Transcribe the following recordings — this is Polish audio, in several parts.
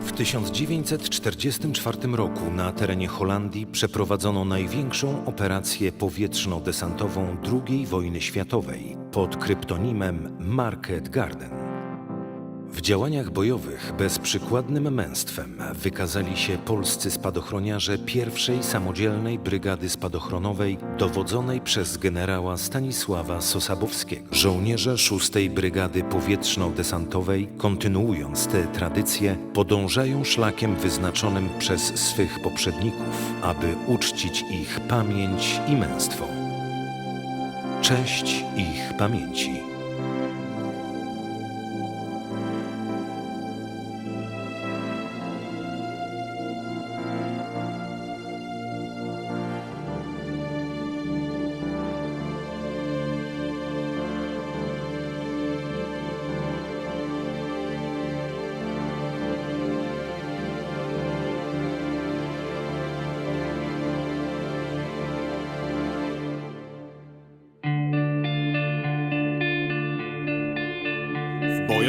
W 1944 roku na terenie Holandii przeprowadzono największą operację powietrzno-desantową II wojny światowej pod kryptonimem Market Garden. W działaniach bojowych bezprzykładnym męstwem wykazali się polscy spadochroniarze pierwszej samodzielnej brygady spadochronowej dowodzonej przez generała Stanisława Sosabowskiego. Żołnierze 6 Brygady Powietrzno-Desantowej, kontynuując tę tradycję, podążają szlakiem wyznaczonym przez swych poprzedników, aby uczcić ich pamięć i męstwo. Cześć ich pamięci.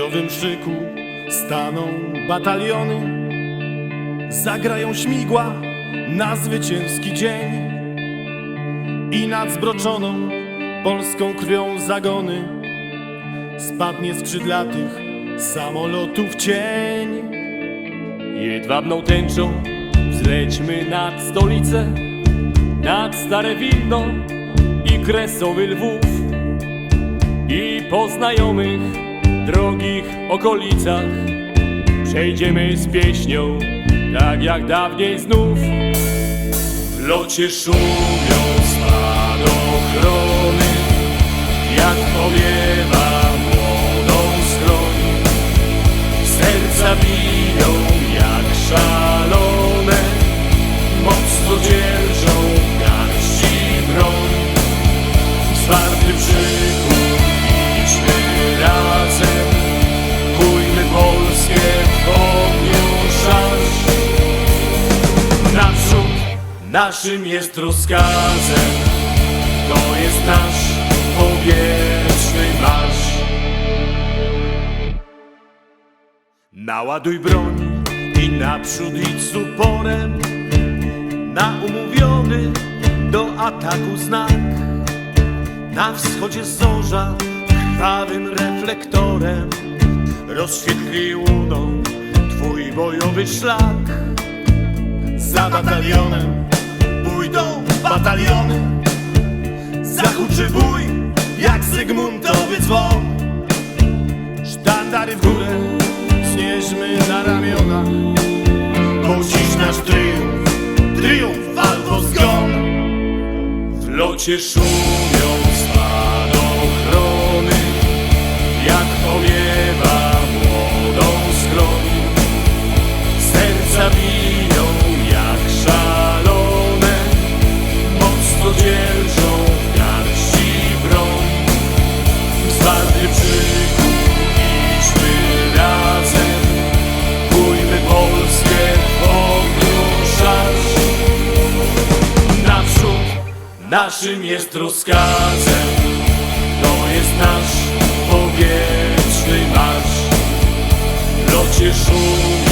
Bojowym szyku staną bataliony, zagrają śmigła na zwycięski dzień i nad zbroczoną polską krwią zagony spadnie skrzydlatych samolotów cień. Jedwabną tęczą wzlećmy nad stolicę, nad Stare Wilno i Kresowy Lwów i po znajomych, drogich okolicach przejdziemy z pieśnią, tak jak dawniej znów. W locie szumią naszym jest rozkazem, to jest nasz powietrzny marsz. Naładuj broń i naprzód idź z uporem. Na umówiony do ataku znak. Na wschodzie zorza krwawym reflektorem Rozświetli łuną twój bojowy szlak. Za batalionem bataliony, zahuczy bój jak Zygmuntowy dzwon. Sztandary w górę znieśmy na ramionach, bo dziś nasz triumf, triumf albo zgon. W locie szumią spadochrony Jak powiewa naszym jest rozkazem. To jest nasz powietrzny marsz. Locie szumią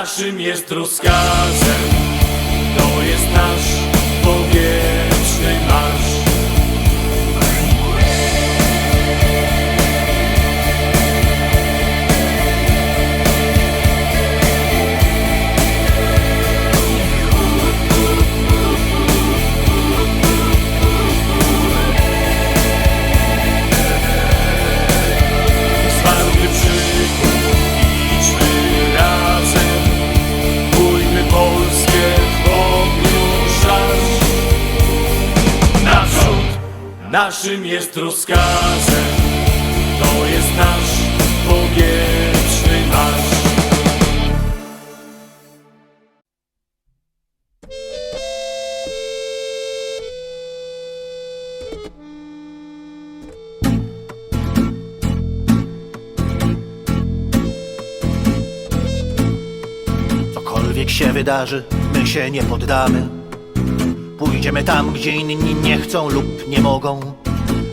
naszym jest rozkazem. To jest nasz naszym jest rozkazem. To jest nasz powietrzny nasz Cokolwiek się wydarzy, my się nie poddamy. Pójdziemy tam, gdzie inni nie chcą lub nie mogą.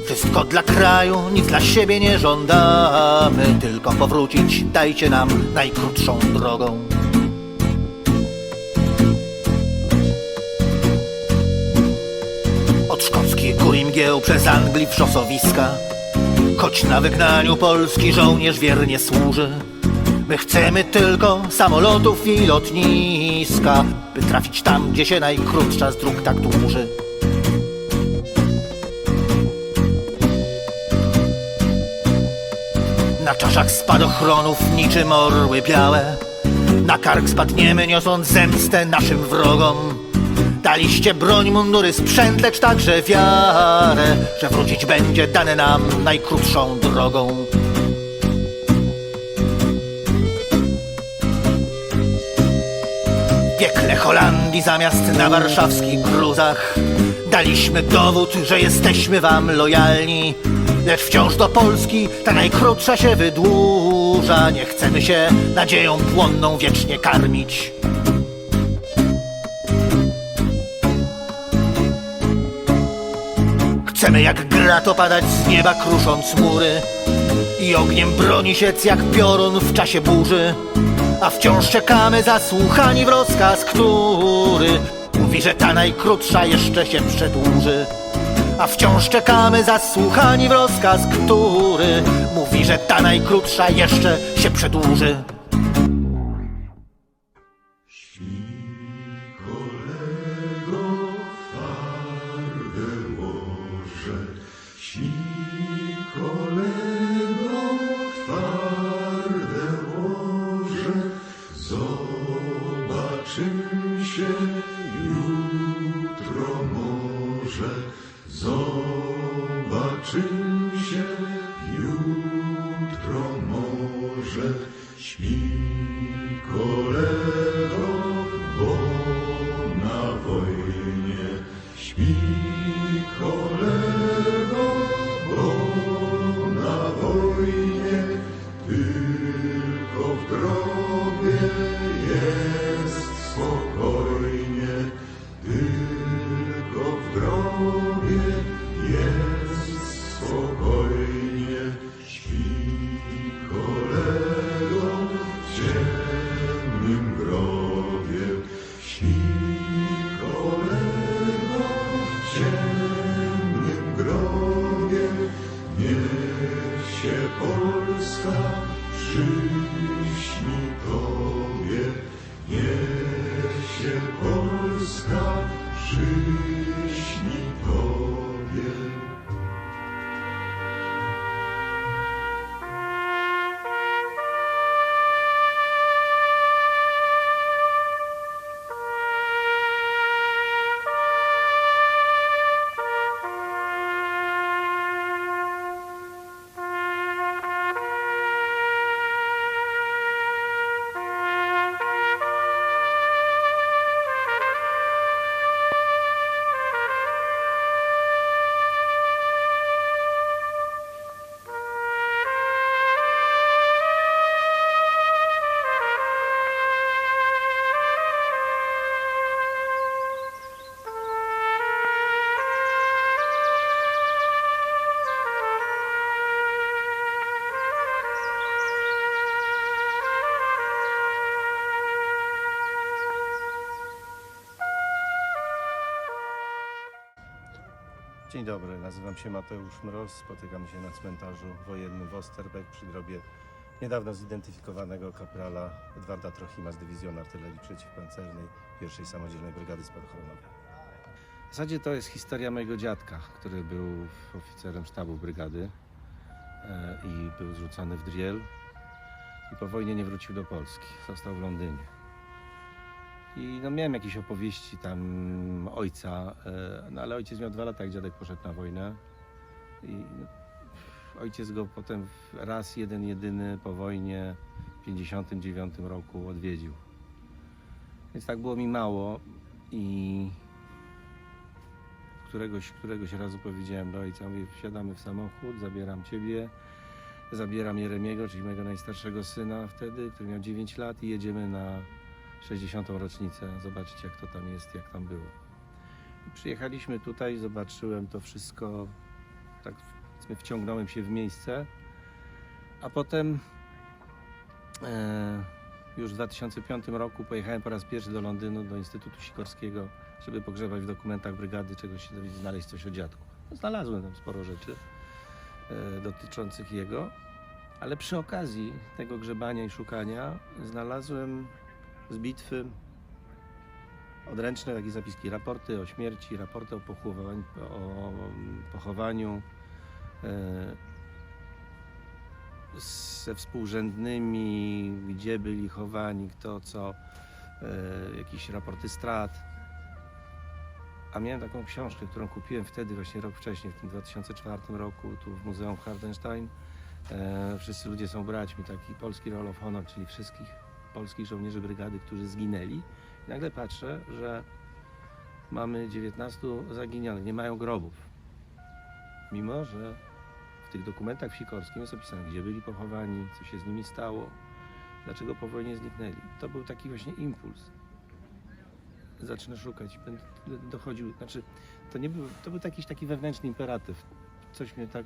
Wszystko dla kraju, nic dla siebie nie żądamy. Tylko powrócić, dajcie nam najkrótszą drogą. Od szkockich gór i mgieł przez Anglii wrzosowiska Choć na wygnaniu Polski żołnierz wiernie służy My chcemy tylko samolotów i lotniska By trafić tam, gdzie się najkrótsza z dróg tak dłuży. Na czaszach spadochronów niczym orły białe. Na kark spadniemy niosąc zemstę naszym wrogom. Daliście broń, mundury, sprzęt, lecz także wiarę Że wrócić będzie dane nam najkrótszą drogą piekle Holandii zamiast na warszawskich gruzach. Daliśmy dowód, że jesteśmy wam lojalni Lecz wciąż do Polski ta najkrótsza się wydłuża. Nie chcemy się nadzieją płonną wiecznie karmić. Chcemy jak grat opadać z nieba krusząc mury. I ogniem broni siec jak piorun w czasie burzy A wciąż czekamy zasłuchani w rozkaz, który Mówi, że ta najkrótsza jeszcze się przedłuży. A wciąż czekamy zasłuchani w rozkaz, który Mówi, że ta najkrótsza jeszcze się przedłuży Zobaczymy się jutro może. Śpi Dzień dobry, nazywam się Mateusz Mroz. Spotykamy się na cmentarzu wojennym w Osterbeck przy grobie niedawno zidentyfikowanego kaprala Edwarda Trochima z Dywizjonu Artylerii Przeciwpancernej pierwszej Samodzielnej Brygady Spadochronowej. W zasadzie to jest historia mojego dziadka, który był oficerem sztabu brygady e, i był zrzucony w Driel i po wojnie nie wrócił do Polski. Został w Londynie. I no, miałem jakieś opowieści tam ojca, e, no ale ojciec miał dwa lata, jak dziadek poszedł na wojnę. I no, ojciec go potem raz, jeden, jedyny po wojnie w 59 roku odwiedził. Więc tak było mi mało i któregoś, któregoś razu powiedziałem do ojca, mówię, wsiadamy w samochód, zabieram ciebie, zabieram Jeremiego, czyli mojego najstarszego syna wtedy, który miał 9 lat i jedziemy na 60. rocznicę, zobaczyć jak to tam jest, jak tam było. Przyjechaliśmy tutaj, zobaczyłem to wszystko, tak wciągnąłem się w miejsce, a potem e, już w 2005 roku pojechałem po raz pierwszy do Londynu, do Instytutu Sikorskiego, żeby pogrzebać w dokumentach brygady czegoś się dowiedzieć, znaleźć coś o dziadku. No, znalazłem tam sporo rzeczy e, dotyczących jego, ale przy okazji tego grzebania i szukania znalazłem z bitwy odręczne takie zapiski, raporty o śmierci, raporty o pochowaniu, o pochowaniu e, ze współrzędnymi, gdzie byli chowani, kto co, e, jakieś raporty strat. A miałem taką książkę, którą kupiłem wtedy, właśnie rok wcześniej, w tym 2004 roku, tu w Muzeum Hardenstein. E, wszyscy ludzie są braćmi, taki polski Roll of Honor, czyli wszystkich polskich żołnierzy brygady, którzy zginęli. I nagle patrzę, że mamy 19 zaginionych, nie mają grobów. Mimo, że w tych dokumentach w Sikorskim jest opisane, gdzie byli pochowani, co się z nimi stało, dlaczego po wojnie zniknęli. To był taki właśnie impuls. Zacznę szukać, będę dochodził, znaczy to nie był, to był jakiś taki wewnętrzny imperatyw. Coś mnie tak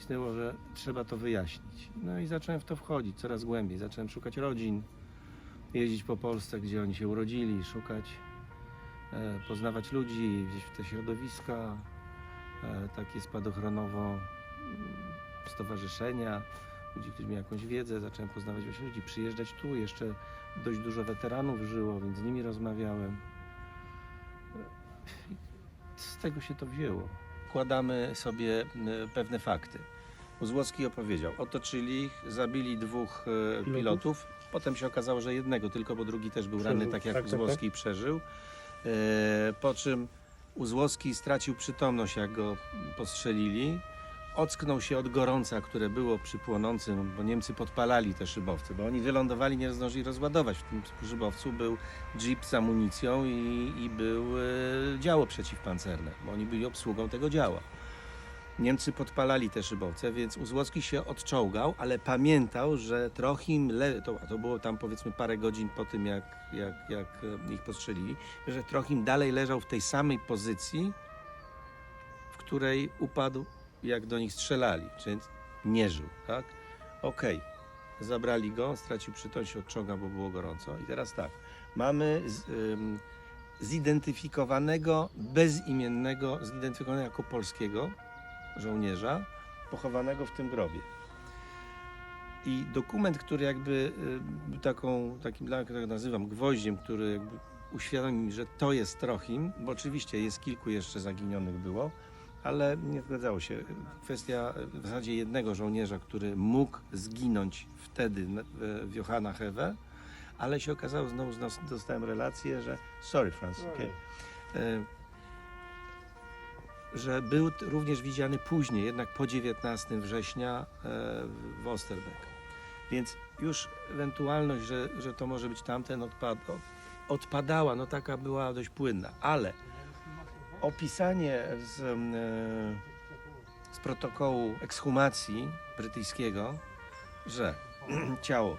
śniło, że trzeba to wyjaśnić. No i zacząłem w to wchodzić coraz głębiej. Zacząłem szukać rodzin, jeździć po Polsce, gdzie oni się urodzili, szukać, e, poznawać ludzi, gdzieś w te środowiska, e, takie spadochronowo mm, stowarzyszenia, ludzi, którzy mieli jakąś wiedzę. Zacząłem poznawać właśnie ludzi, przyjeżdżać tu. Jeszcze dość dużo weteranów żyło, więc z nimi rozmawiałem. I Z tego się to wzięło. Kładamy sobie pewne fakty. Uzłocki opowiedział, otoczyli ich, zabili dwóch e, pilotów. Potem się okazało, że jednego tylko, bo drugi też był ranny, tak jak Uzłocki i przeżył. E, po czym Uzłocki stracił przytomność, jak go postrzelili. Ocknął się od gorąca, które było przy płonącym, bo Niemcy podpalali te szybowce, bo oni wylądowali, nie zdążyli rozładować. W tym szybowcu był jeep z amunicją i, i był e, działo przeciwpancerne, bo oni byli obsługą tego działa. Niemcy podpalali te szybowce, więc Uzłocki się odczołgał, ale pamiętał, że Trochim, le... to, to było tam powiedzmy parę godzin po tym, jak, jak, jak e, ich postrzelili, że Trochim dalej leżał w tej samej pozycji, w której upadł, jak do nich strzelali, więc nie żył, tak? Okej, zabrali go, stracił przytomność, się odciągał, bo było gorąco. I teraz tak, mamy z, ym, zidentyfikowanego, bezimiennego, zidentyfikowanego jako polskiego żołnierza, pochowanego w tym grobie. I dokument, który jakby taką, takim, dla- to nazywam, gwoździem, który jakby uświadomi mi, że to jest Trochim, bo oczywiście jest kilku jeszcze zaginionych było, ale nie zgadzało się. Kwestia w zasadzie jednego żołnierza, który mógł zginąć wtedy w Johanna Hewe, ale się okazało, znowu dostałem relację, że sorry Franz, okej. E, że był również widziany później, jednak po 19 września e, w Osterbeck. Więc już ewentualność, że, że to może być tamten odpad, odpadała, no taka była dość płynna, ale opisanie z, e, z protokołu ekshumacji brytyjskiego, że ciało,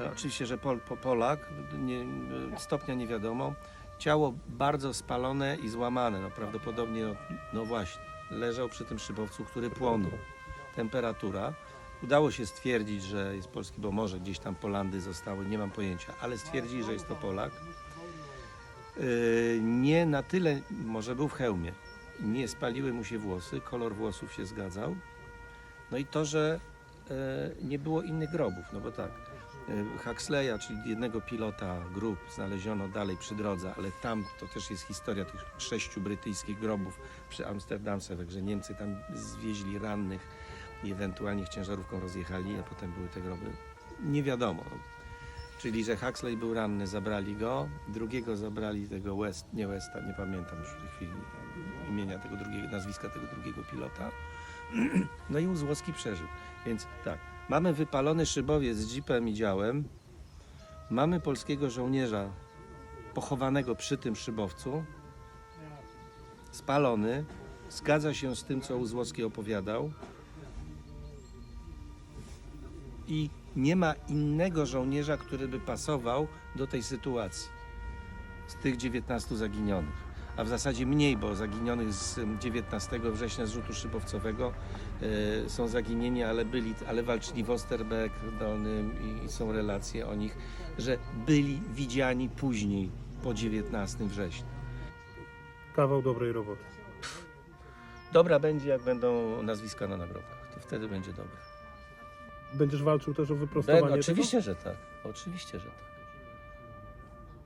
e, oczywiście, że Pol, po, Polak, nie, e, stopnia nie wiadomo, ciało bardzo spalone i złamane, no prawdopodobnie, no, no właśnie, leżał przy tym szybowcu, który płonął. Temperatura. Udało się stwierdzić, że jest polski, bo może gdzieś tam Polandy zostały, nie mam pojęcia, ale stwierdzili, że jest to Polak. Yy, nie na tyle, może był w hełmie, nie spaliły mu się włosy, kolor włosów się zgadzał. No i to, że e, nie było innych grobów, no bo tak, e, Huxleya, czyli jednego pilota grup znaleziono dalej przy drodze, ale tam to też jest historia tych sześciu brytyjskich grobów przy Amsterdamce, także Niemcy tam zwieźli rannych i ewentualnie ich ciężarówką rozjechali, a potem były te groby. Nie wiadomo. Czyli, że Huxley był ranny, zabrali go, drugiego zabrali tego West, nie Westa, nie pamiętam już w tej chwili imienia tego drugiego, nazwiska tego drugiego pilota. No i Uzłowski przeżył. Więc tak, mamy wypalony szybowiec z jeepem i działem, mamy polskiego żołnierza pochowanego przy tym szybowcu, spalony, zgadza się z tym, co Uzłowski opowiadał. I nie ma innego żołnierza, który by pasował do tej sytuacji. Z tych 19 zaginionych. A w zasadzie mniej, bo zaginionych z 19 września z rzutu szybowcowego e, są zaginieni, ale byli, ale walczyli w Osterbeck Dolnym i, i są relacje o nich, że byli widziani później, po 19 września. Kawał dobrej roboty. Dobra będzie, jak będą nazwiska na nagrobkach. To wtedy będzie dobre. Będziesz walczył też o wyprostowanie Będę, tego? oczywiście, że tak. Oczywiście, że tak.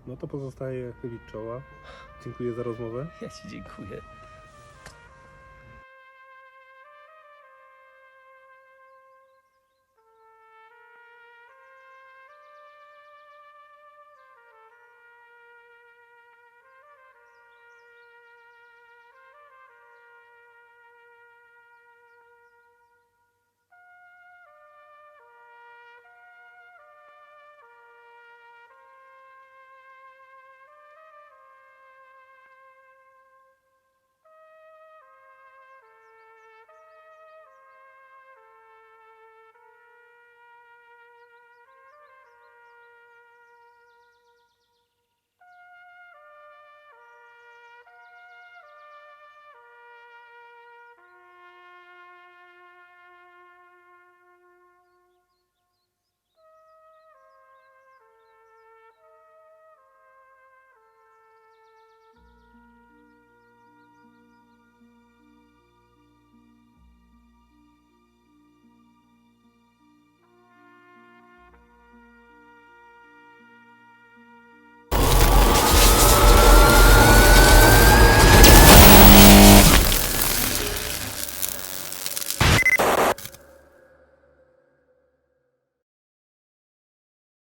No to pozostaje chylić czoła. Dziękuję za rozmowę. Ja Ci dziękuję.